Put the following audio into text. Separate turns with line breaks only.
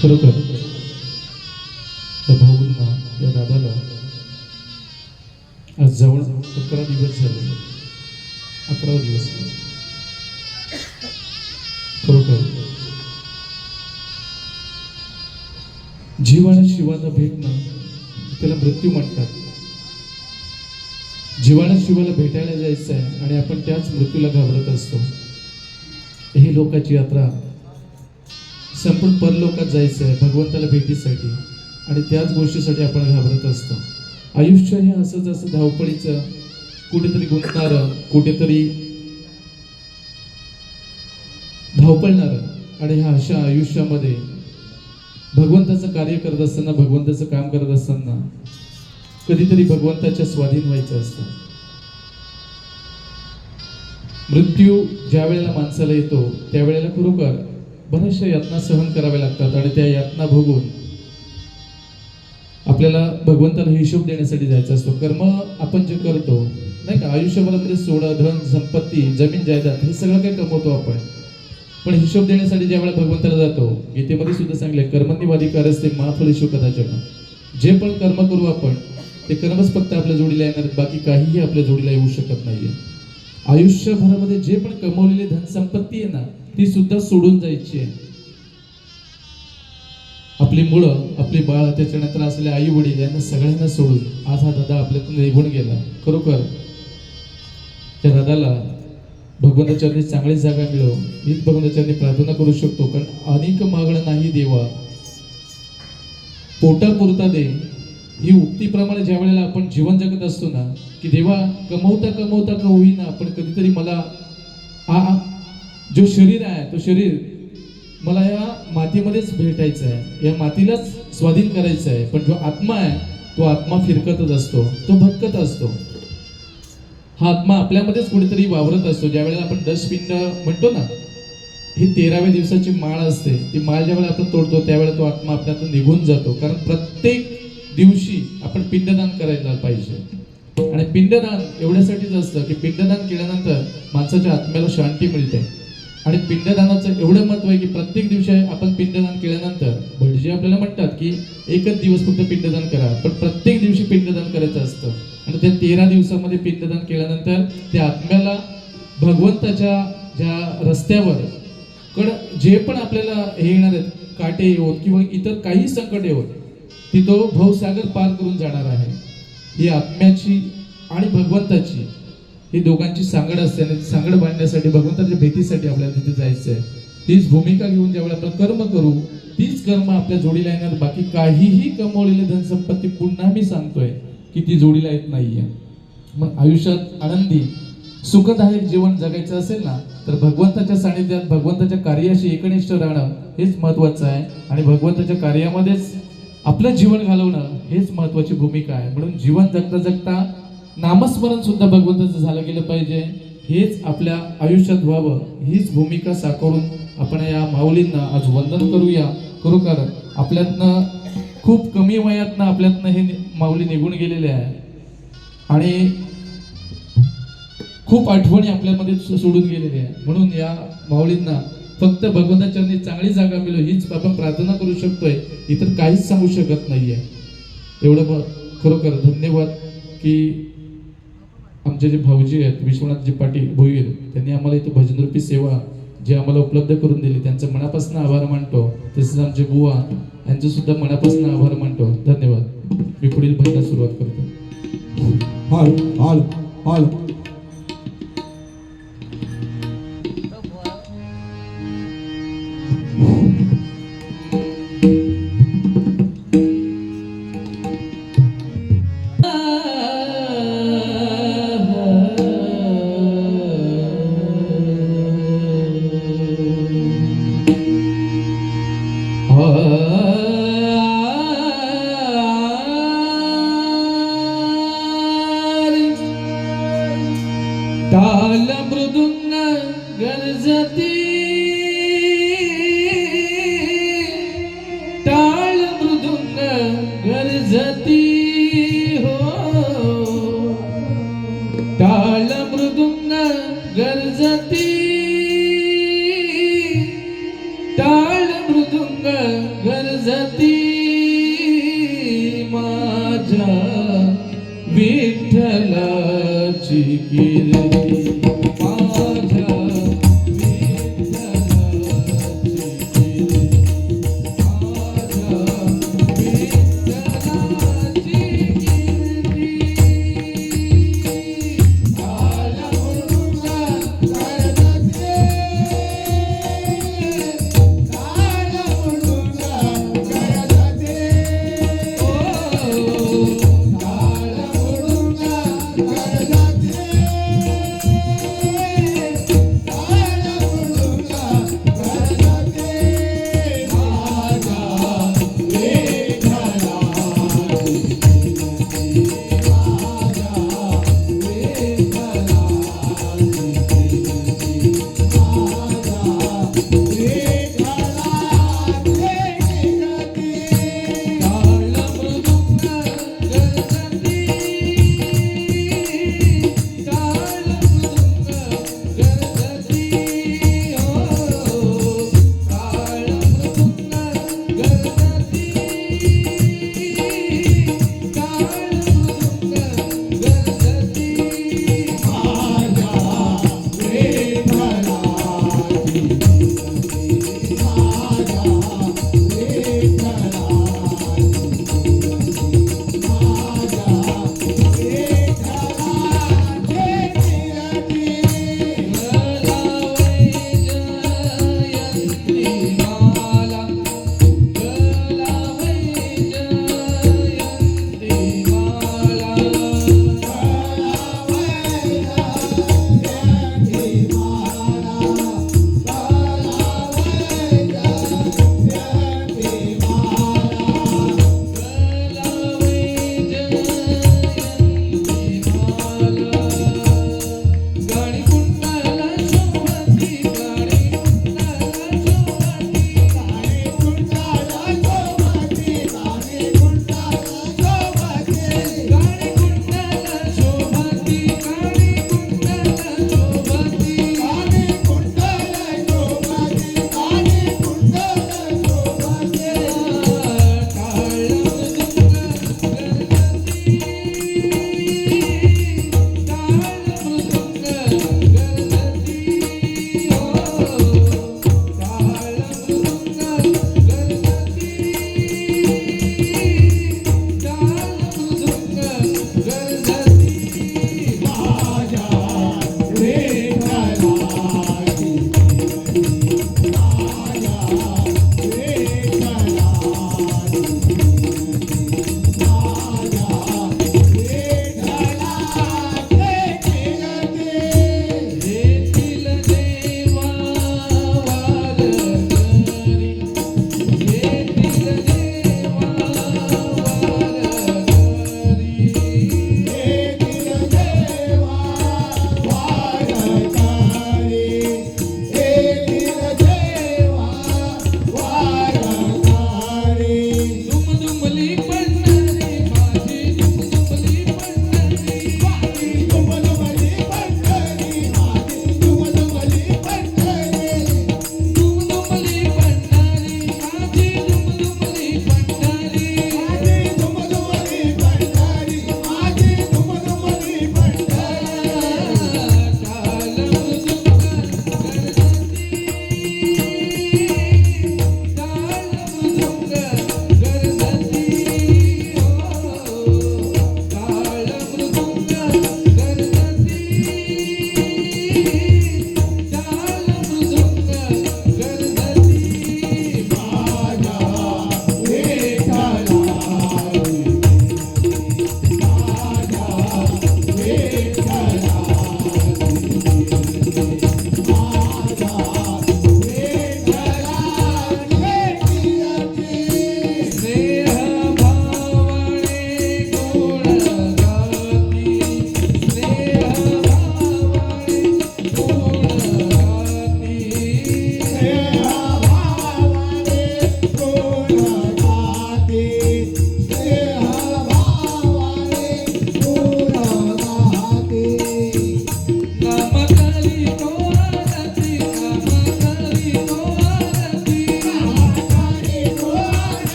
खरोखर त्या भाऊंना या दादाला आज जवळ अकरा दिवस झाले. अकरा दिवस खरोखर जीवाला शिवाला भेटणं त्याला मृत्यू म्हणतात. जीवाला शिवाला भेटायला जायचं आहे आणि आपण त्याच मृत्यूला घाबरत असतो. ही लोकाची यात्रा संपूर्ण परलोकात जायचं आहे भगवंताला भेटीसाठी. आणि त्याच गोष्टीसाठी आपण घाबरत असतो. आयुष्य हे असंच असं धावपळीचं कुठेतरी गुंतणारं कुठेतरी धावपळणारं. आणि ह्या अशा आयुष्यामध्ये भगवंताचं कार्य करत असताना भगवंताचं काम करत असताना कधीतरी भगवंताच्या स्वाधीन व्हायचं असतं. मृत्यू ज्या वेळेला माणसाला येतो त्यावेळेला खरोखर बऱ्याचशा यातना सहन कराव्या लागतात आणि त्या यातना भोगून आपल्याला भगवंताला हिशोब देण्यासाठी जायचा असतो. कर्म आपण जे करतो नाही का? आयुष्यभरामध्ये सोडा धन संपत्ती जमीन जायदाद हे सगळं काही कमवतो आपण. पण हिशोब देण्यासाठी ज्या वेळेला भगवंताला जातो गीतेमध्ये सुद्धा सांगले कर्मनिवाधिकार असते हिशोब कदाचन. जे पण कर्म करू आपण ते कर्मच फक्त आपल्या जोडीला येणार बाकी काहीही आपल्या जोडीला येऊ शकत नाहीये. आयुष्यभरामध्ये जे पण कमवलेली धनसंपत्ती आहे ना ती सुद्धा सोडून जायची आहे. आपली मुलं आपली बाळ त्याच्यानंतर असलेले आई वडील यांना सगळ्यांना सोडून आज हा दादा आपल्यातून निघून गेला. खरोखर त्या दादाला भगवंताचरणी चांगली जागा मिळो. हीच भगवंताचरणी प्रार्थना करू शकतो कारण अनेक मागणं नाही देवा. पोटा पुरता दे. ही उक्तीप्रमाणे ज्या वेळेला आपण जीवन जगत असतो ना की देवा कमवता कमवता का होईना पण कधीतरी मला आ जो शरीर आहे तो शरीर मला या मातीमध्येच भेटायचं आहे या मातीलाच स्वाधीन करायचं आहे पण जो आत्मा आहे तो आत्मा फिरकतच असतो. तो भटकत असतो. हा आत्मा आपल्यामध्येच कुठेतरी वावरत असतो. ज्या वेळेला आपण डस्टबिन म्हणतो ना ही तेराव्या दिवसाची माळ असते. ती माळ ज्यावेळेला आपण तोडतो त्यावेळेला तो आत्मा आपल्यातून निघून जातो. कारण प्रत्येक दिवशी आपण पिंडदान करायला पाहिजे. आणि पिंडदान एवढ्यासाठीच असतं की पिंडदान केल्यानंतर माणसाच्या आत्म्याला शांती मिळते. आणि पिंडदानाचं एवढं महत्त्व आहे की प्रत्येक दिवशी आपण पिंडदान केल्यानंतर भटजी आपल्याला म्हणतात की एकच दिवस फक्त पिंडदान करा पण प्रत्येक दिवशी पिंडदान करायचं असतं. आणि त्या तेरा दिवसामध्ये पिंडदान केल्यानंतर त्या आत्म्याला भगवंताच्या ज्या रस्त्यावर कड जे पण आपल्याला हे येणार आहेत काटे येऊन किंवा इतर काही संकट येवोत ती तो भवसागर पार करून जाणार आहे. ही आत्म्याची आणि भगवंताची ही दोघांची सांगड असते आणि सांगड बांधण्यासाठी भगवंताच्या भेटीसाठी आपल्याला तिथे जायचं आहे तीच भूमिका घेऊन ज्यावेळेला आपण कर्म करू तीच कर्म आपल्या जोडीला येणार. बाकी काहीही कमवलेली धनसंपत्ती पुन्हा मी सांगतोय की ती जोडीला येत नाहीये. मग आयुष्यात आनंदी सुखदायक जीवन जगायचं असेल ना तर भगवंताच्या सानिध्यात भगवंताच्या कार्याशी एकनिष्ठ राहणं हेच महत्वाचं आहे. आणि भगवंताच्या कार्यामध्येच आपलं जीवन घालवणं हेच महत्वाची भूमिका आहे. म्हणून जीवन जगता जगता नामस्मरण सुद्धा भगवंताचं झालं गेलं पाहिजे. हेच आपल्या आयुष्यात व्हावं हीच भूमिका साकारून आपण या माऊलींना आज वंदन करूया. खरोखर आपल्यातनं खूप कमी वयातनं आपल्यातनं हे माऊली निघून गेलेले आहे. आणि खूप आठवणी आपल्यामध्ये सोडून गेलेली आहे. म्हणून या माऊलींना फक्त भगवंताच्या चांगली जागा मिळो हीच आपण प्रार्थना करू शकतोय. इतर काहीच सांगू शकत नाहीये. एवढं खरोखर धन्यवाद की आमचे जे भाऊजी आहेत विश्वनाथजी पाटील भोईर त्यांनी आम्हाला इथे भजनरूपी सेवा जी आम्हाला उपलब्ध करून दिली त्यांचं मनापासून आभार मानतो. तसेच आमचे बुवा यांचं सुद्धा मनापासून आभार मानतो. धन्यवाद. मी पुढील भजना सुरुवात करतो.